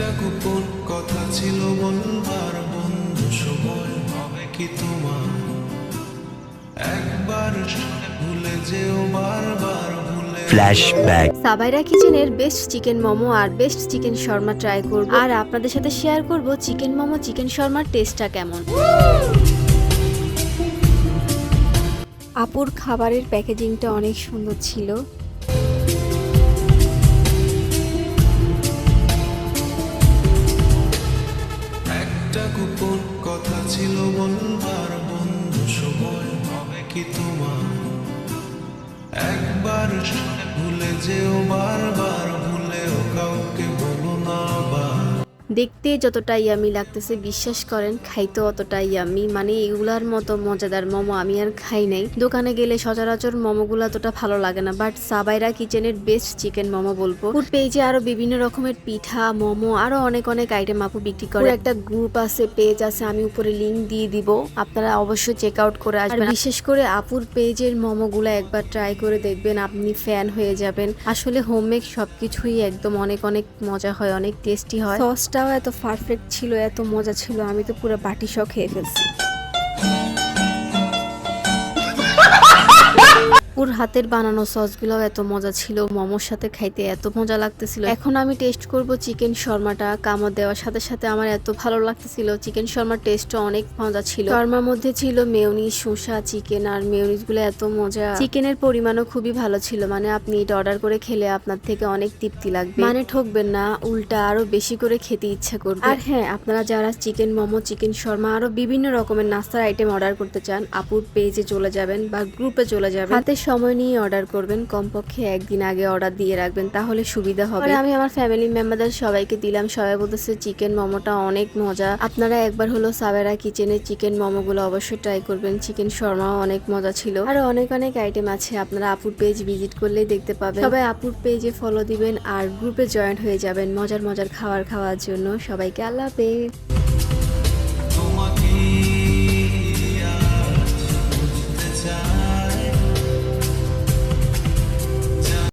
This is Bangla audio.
একটা গোপন কথা ছিল বলবার বন্ধু সময় হবে কি তোমার? একবার শুনে ভুলে যেও বারবার ফ্ল্যাশব্যাক সাবাইরা কিচেনের বেস্ট চিকেন মোমো আর বেস্ট চিকেন শর্মা ট্রাই করব। আর আপনাদের সাথে শেয়ার করব চিকেন মোমো চিকেন শর্মার টেস্টটা কেমন। আপুর খাবারের প্যাকেজিংটা অনেক সুন্দর ছিল। গোপন কথা ছিল বলবার বন্ধু সময় হবে কি তোমার? একবার দেখতে যতটা ইয়ামি লাগতেছে, বিশ্বাস করেন খাইতে অতটা ইয়ামি মানে এগুলার মতো মজাদার মোমো আমি আর খাই নাই। দোকানে গেলে সচরাচর মোমোগুলো অতটা ভালো লাগে না। বাট সাবাইরা কিচেনের বেস্ট চিকেন মোমো বলব। ফুড পেজে আরও বিভিন্ন রকমের পিঠা, মোমো, আরও অনেক অনেক আইটেম আপু বিক্রি করে। একটা গ্রুপ আছে পেজ আছে, আমি উপরে লিংক দিয়ে দিব। আপনারা অবশ্যই চেক আউট করে আসবেন। বিশেষ করে আপুর পেজের মোমোগুলো একবার ট্রাই করে দেখবেন, আপনি ফ্যান হয়ে যাবেন। আসলে হোমমেড সবকিছুই একদম অনেক অনেক মজা হয়, অনেক টেস্টি হয়। সসটাও এত পারফেক্ট ছিল এত মজা ছিল আমি তো পুরো বাটি শখ খেয়ে ফেলছি। ওর হাতের বানানো সসগুলোও এত মজা ছিল। মোমোর সাথে খাইতে এত মজা লাগতেছিল। এখন আমি টেস্ট করব চিকেন শর্মাটা। কামড় দেওয়ার সাথে সাথে আমার এত ভালো লাগতেছিল। চিকেন শর্মার টেস্টও অনেক মজা ছিল। শর্মার মধ্যে ছিল মেয়নিজ শসা চিকেন আর মেয়নিজগুলো এত মজা। চিকেনের পরিমাণও খুবই ভালো ছিল। মানে আপনি এটা অর্ডার করে খেলে আপনার থেকে অনেক তৃপ্তি লাগবে। মানে ঠকবেন না, উল্টা আরও বেশি করে খেতে ইচ্ছা করবে। আর হ্যাঁ আপনারা যারা চিকেন মোমো, চিকেন শর্মা আরও বিভিন্ন রকমের নাস্তার আইটেম অর্ডার করতে চান, আপুর পেজে চলে যাবেন বা গ্রুপে চলে যাবেন। হাতে সময় নিয়ে অর্ডার করবেন কমপক্ষে একদিন আগে অর্ডার দিয়ে রাখবেন তাহলে সুবিধা হবে। আমি আমার ফ্যামিলি মেম্বারদের সবাইকে দিলাম সবাই বলতেছে চিকেন মোমোটা অনেক মজা। আপনারা একবার হলো সাবেরা কিচেনে চিকেন মোমোগুলো অবশ্যই ট্রাই করবেন চিকেন শর্মাও অনেক মজা ছিল। আরও অনেক অনেক আইটেম আছে আপনারা আপুর পেজ ভিজিট করলেই দেখতে পাবেন। সবাই আপুর পেজে ফলো দিবেন আর গ্রুপে জয়েন হয়ে যাবেন মজার মজার খাবার খাওয়ার জন্য। সবাইকে আল্লাহ হাফেজ।